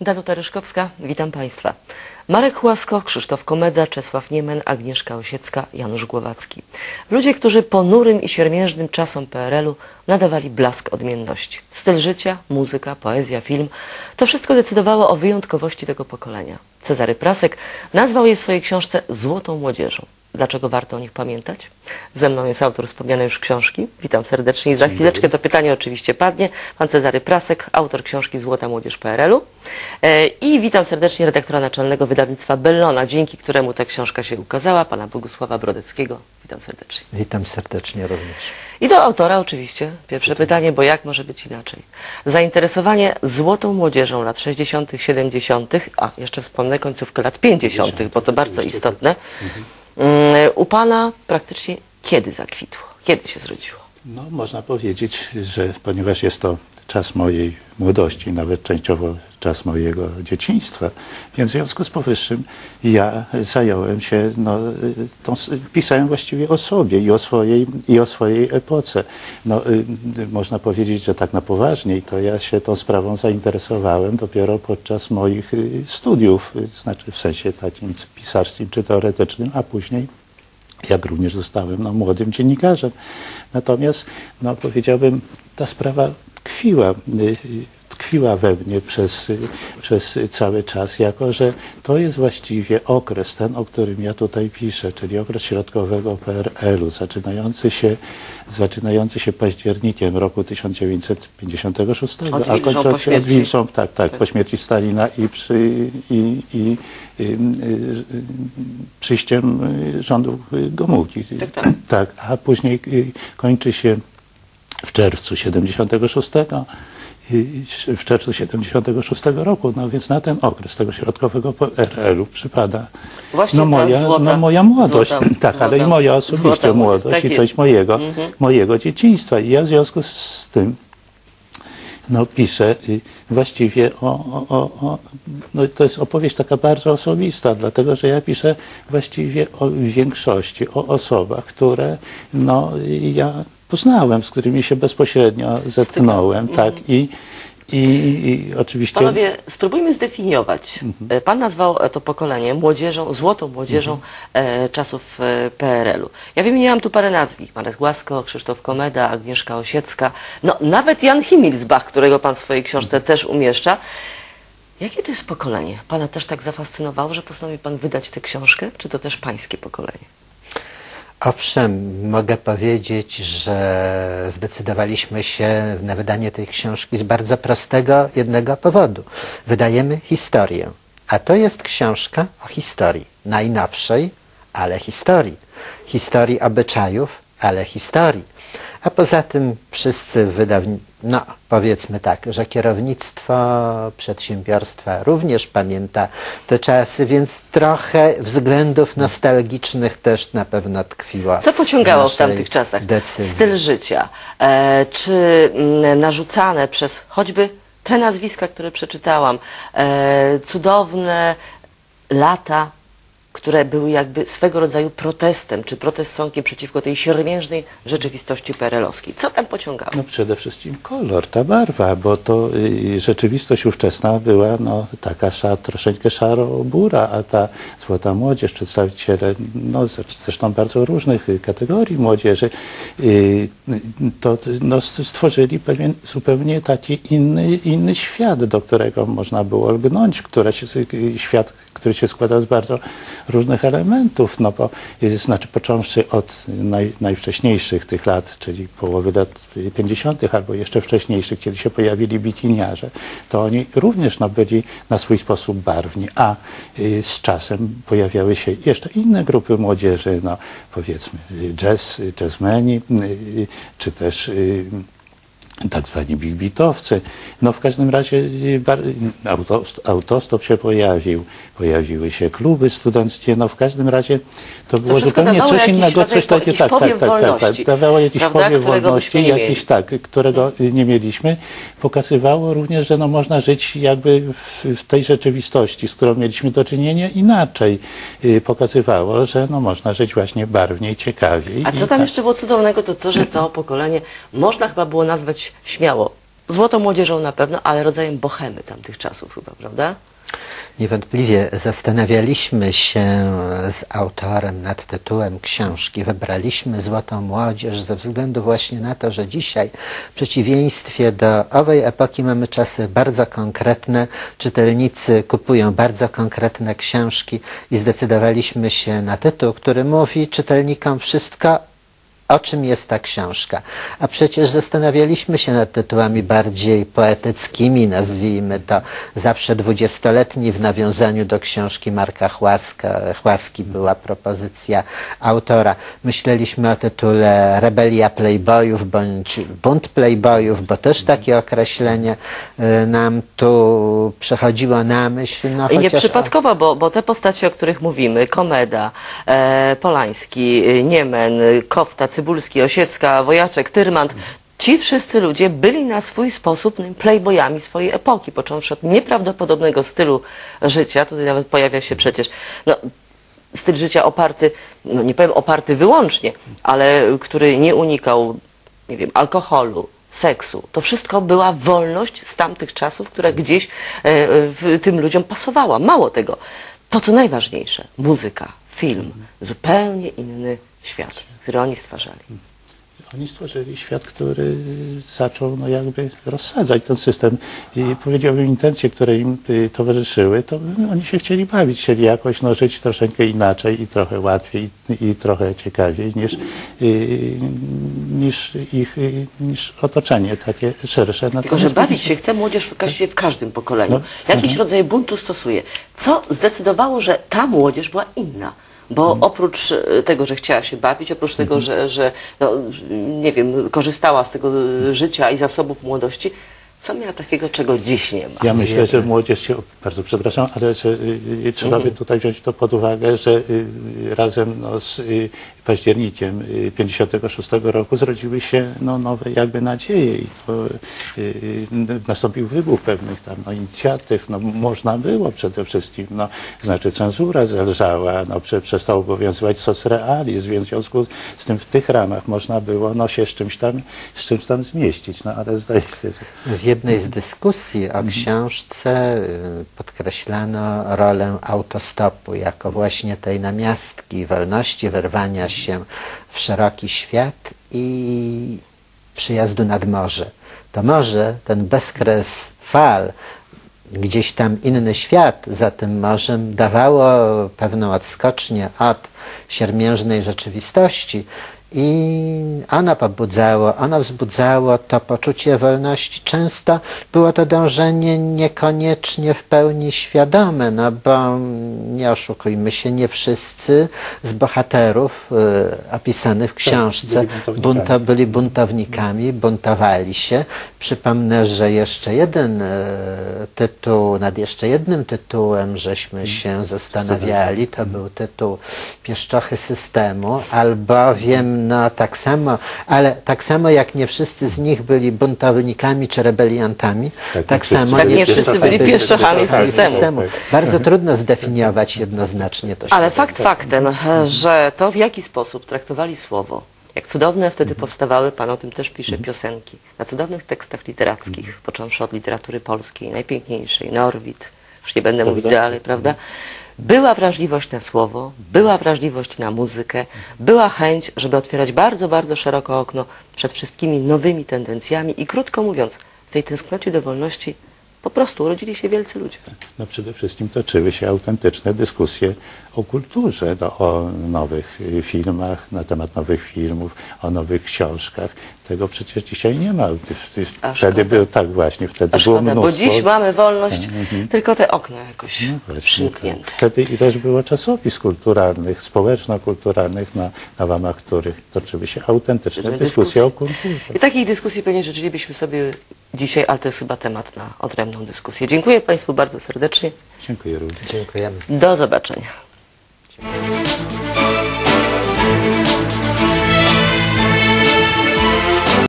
Danuta Ryszkowska, witam Państwa. Marek Chłasko, Krzysztof Komeda, Czesław Niemen, Agnieszka Osiecka, Janusz Głowacki. Ludzie, którzy ponurym i siermiężnym czasom PRL-u nadawali blask odmienności. Styl życia, muzyka, poezja, film to wszystko decydowało o wyjątkowości tego pokolenia. Cezary Prasek nazwał je w swojej książce Złotą Młodzieżą. Dlaczego warto o nich pamiętać? Ze mną jest autor wspomnianej już książki. Witam serdecznie i za chwileczkę to pytanie oczywiście padnie. Pan Cezary Prasek, autor książki Złota Młodzież PRL-u. E, I witam serdecznie redaktora naczelnego wydawnictwa Bellona, dzięki któremu ta książka się ukazała, pana Bogusława Brodeckiego. Witam serdecznie. Witam serdecznie również. I do autora oczywiście pierwsze pytanie, bo jak może być inaczej? Zainteresowanie złotą młodzieżą lat 60., 70., a jeszcze wspomnę końcówkę lat 50., bo to bardzo istotne. Mm, U pana praktycznie kiedy zakwitło? Kiedy się zrodziło? No, można powiedzieć, że ponieważ jest to czas mojej młodości, nawet częściowo czas mojego dzieciństwa, więc w związku z powyższym ja zająłem się, no, tą, pisałem właściwie o sobie i o swojej, i o swojej epoce. No, y, można powiedzieć, że tak na poważniej to ja się tą sprawą zainteresowałem dopiero podczas moich y, studiów, y, znaczy w sensie takim pisarskim czy teoretycznym, a później jak również zostałem no, młodym dziennikarzem. Natomiast no, powiedziałbym, ta sprawa tkwiła, y, tkwiła we mnie przez, przez cały czas, jako że to jest właściwie okres, ten, o którym ja tutaj piszę, czyli okres środkowego PRL-u, zaczynający się, zaczynający się październikiem roku 1956, Od a kończący od śmierci. Wilżą, tak, tak, po śmierci Stalina i, przy, i, i y, przyjściem y, rządu Gomułki. Tak, tak. tak, a później y, kończy się w czerwcu 76, y, w czerwcu 76 roku, no więc na ten okres tego środkowego PRL-u przypada Właśnie no moja, złota- no moja młodość, złota- tak, ale i złota- moja osobiście złota młodość, tak i jest. mojego, Mhm. mojego dzieciństwa i ja w związku z tym no, piszę właściwie o, o, o, no, to jest opowieść taka bardzo osobista, dlatego że ja piszę właściwie o większości o osobach, które no, ja poznałem, z którymi się bezpośrednio zetknąłem, tak, i, i, i oczywiście... Panowie, spróbujmy zdefiniować. E, Pan nazwał e, to pokolenie młodzieżą, złotą młodzieżą e, czasów PRL-u. Ja wymieniłam tu parę nazwisk. Marek Łasko, Krzysztof Komeda, Agnieszka Osiecka, no nawet Jan Himmelsbach, którego pan w swojej książce też umieszcza. Jakie to jest pokolenie? Pana też tak zafascynowało, że postanowił pan wydać tę książkę? Czy to też pańskie pokolenie? Owszem, mogę powiedzieć, że zdecydowaliśmy się na wydanie tej książki z bardzo prostego jednego powodu. Wydajemy historię, a to jest książka o historii. Najnowszej, ale historii. Historii obyczajów, ale historii. A poza tym wszyscy wydawni, no powiedzmy tak, że kierownictwo przedsiębiorstwa również pamięta te czasy, więc trochę względów nostalgicznych też na pewno tkwiło. Co pociągało w tamtych czasach? Decyzji. Styl życia. E, czy mm, narzucane przez choćby te nazwiska, które przeczytałam, e, cudowne lata, które były jakby swego rodzaju protestem, czy protestonkiem przeciwko tej siermiężnej rzeczywistości perelowskiej. Co tam pociągało? No przede wszystkim kolor, ta barwa, bo to y, rzeczywistość ówczesna była no, taka szar, troszeczkę szaro-bura, a ta złota młodzież, przedstawiciele no, zresz- zresztą bardzo różnych y, kategorii młodzieży, y, to no, stworzyli pewien zupełnie taki inny, inny świat, do którego można było lgnąć, które się, y, świat, który się składał z bardzo różnych elementów, no bo, znaczy począwszy od naj, najwcześniejszych tych lat, czyli połowy lat 50. albo jeszcze wcześniejszych, kiedy się pojawili bikiniarze, to oni również no, byli na swój sposób barwni, a y, z czasem pojawiały się jeszcze inne grupy młodzieży, no powiedzmy y, jazz, y, jazzmeni, y, y, czy też y, tak zwani big beatowcy. No w każdym razie y, bar- autost- autostop się pojawił, pojawiły się kluby studenckie, no w każdym razie to było wszystko zupełnie coś innego, coś takiego, tak, tak, tak, tak, tak, wolności, dawało jakiś prawda, powiew wolności, jakiś tak, którego y, nie mieliśmy. Pokazywało również, że no można żyć jakby w, w tej rzeczywistości, z którą mieliśmy do czynienia inaczej. Y, Pokazywało, że no można żyć właśnie barwniej, ciekawiej. A co tam tak. jeszcze było cudownego, to to, że to pokolenie można chyba było nazwać śmiało złotą młodzieżą na pewno, ale rodzajem bohemy tamtych czasów chyba, prawda? Niewątpliwie zastanawialiśmy się z autorem nad tytułem książki. Wybraliśmy Złotą Młodzież ze względu właśnie na to, że dzisiaj w przeciwieństwie do owej epoki mamy czasy bardzo konkretne. Czytelnicy kupują bardzo konkretne książki i zdecydowaliśmy się na tytuł, który mówi czytelnikom wszystko o czym jest ta książka. A przecież zastanawialiśmy się nad tytułami bardziej poetyckimi, nazwijmy to zawsze dwudziestoletni w nawiązaniu do książki Marka Chłaska. Chłaski była propozycja autora. Myśleliśmy o tytule Rebelia Playboyów bądź Bunt Playboyów, bo też takie określenie y, nam tu przechodziło na myśl. No, I nie chociaż- przypadkowo, bo, bo te postacie, o których mówimy, Komeda, e, Polański, e, Niemen, Kofta, Cybulski, Osiecka, Wojaczek, Tyrmand, ci wszyscy ludzie byli na swój sposób playboyami swojej epoki, począwszy od nieprawdopodobnego stylu życia, tutaj nawet pojawia się przecież no, styl życia oparty, no nie powiem oparty wyłącznie, ale który nie unikał, nie wiem, alkoholu, seksu. To wszystko była wolność z tamtych czasów, która gdzieś e, w tym ludziom pasowała. Mało tego, to co najważniejsze, muzyka, film, zupełnie inny świat, który oni stwarzali. Oni stworzyli świat, który zaczął no, jakby rozsadzać ten system i powiedziałbym intencje, które im y, towarzyszyły, to oni się chcieli bawić, chcieli jakoś no, żyć troszeczkę inaczej i trochę łatwiej i, i trochę ciekawiej niż, y, niż ich y, niż otoczenie takie szersze. Tylko, że Natomiast bawić się chce młodzież w, każdej- w każdym pokoleniu. No, Jakiś rodzaj buntu stosuje. Co zdecydowało, że ta młodzież była inna? Bo Mhm. oprócz e, tego, że chciała się bawić, oprócz tego, że, że no, nie wiem, korzystała z tego e, życia i zasobów młodości, co miała takiego, czego dziś nie ma? Ja myślę, że młodzież się, bardzo przepraszam, ale że y, y, trzeba by tutaj wziąć to pod uwagę, że y, razem no, z y, październikiem y, 56 roku zrodziły się no, nowe jakby nadzieje i to, y, y, nastąpił wybuch pewnych tam no, inicjatyw. No, można było przede wszystkim, no, znaczy cenzura zelżała, no, prze, przestał obowiązywać socrealizm, więc w związku z tym w tych ramach można było no, się z czymś tam, z czymś tam zmieścić, no, ale zdaje się, że W jednej z dyskusji o książce y, podkreślano rolę autostopu jako właśnie tej namiastki wolności, wyrwania się w szeroki świat i przyjazdu nad morze. To morze, ten bezkres fal, gdzieś tam inny świat za tym morzem dawało pewną odskocznię od siermiężnej rzeczywistości i ono pobudzało, ono wzbudzało to poczucie wolności. Często było to dążenie niekoniecznie w pełni świadome, no bo nie oszukujmy się, nie wszyscy z bohaterów y, opisanych w książce byli byli buntownikami, buntowali się. Przypomnę, że jeszcze jeden e, tytuł, nad jeszcze jednym tytułem żeśmy się zastanawiali, to był tytuł Pieszczochy systemu, albowiem no tak samo, ale tak samo jak nie wszyscy z nich byli buntownikami czy rebeliantami, Tak, tak, nie wszyscy samo Tak byli nie wszyscy byli pieszczochami systemu. Bardzo trudno zdefiniować jednoznacznie to Ale fakt faktem, że to w jaki sposób traktowali słowo, jak cudowne wtedy powstawały, pan o tym też pisze, piosenki, na cudownych tekstach literackich, począwszy od literatury polskiej, najpiękniejszej, Norwid, już nie będę mówić dalej, prawda? Była wrażliwość na słowo, była wrażliwość na muzykę, była chęć, żeby otwierać bardzo, bardzo szeroko okno przed wszystkimi nowymi tendencjami i krótko mówiąc, w tej tęsknocie do wolności po prostu urodzili się wielcy ludzie. No przede wszystkim toczyły się autentyczne dyskusje o kulturze, no, o nowych filmach, na temat nowych filmów, o nowych książkach. Tego przecież dzisiaj nie ma. Wtedy szkoda. był tak właśnie, wtedy A było szkoda, bo mnóstwo. dziś mamy wolność, tylko te okna jakoś No właśnie, przymknięte. tak. Wtedy ileż było czasopism kulturalnych, społeczno-kulturalnych, na, na łamach których toczyły się autentyczne Różne dyskusje o kulturze. I takiej dyskusji pewnie życzylibyśmy sobie dzisiaj, ale to jest chyba temat na odrębną dyskusję. Dziękuję Państwu bardzo serdecznie. Dziękuję również. Dziękujemy. Do zobaczenia.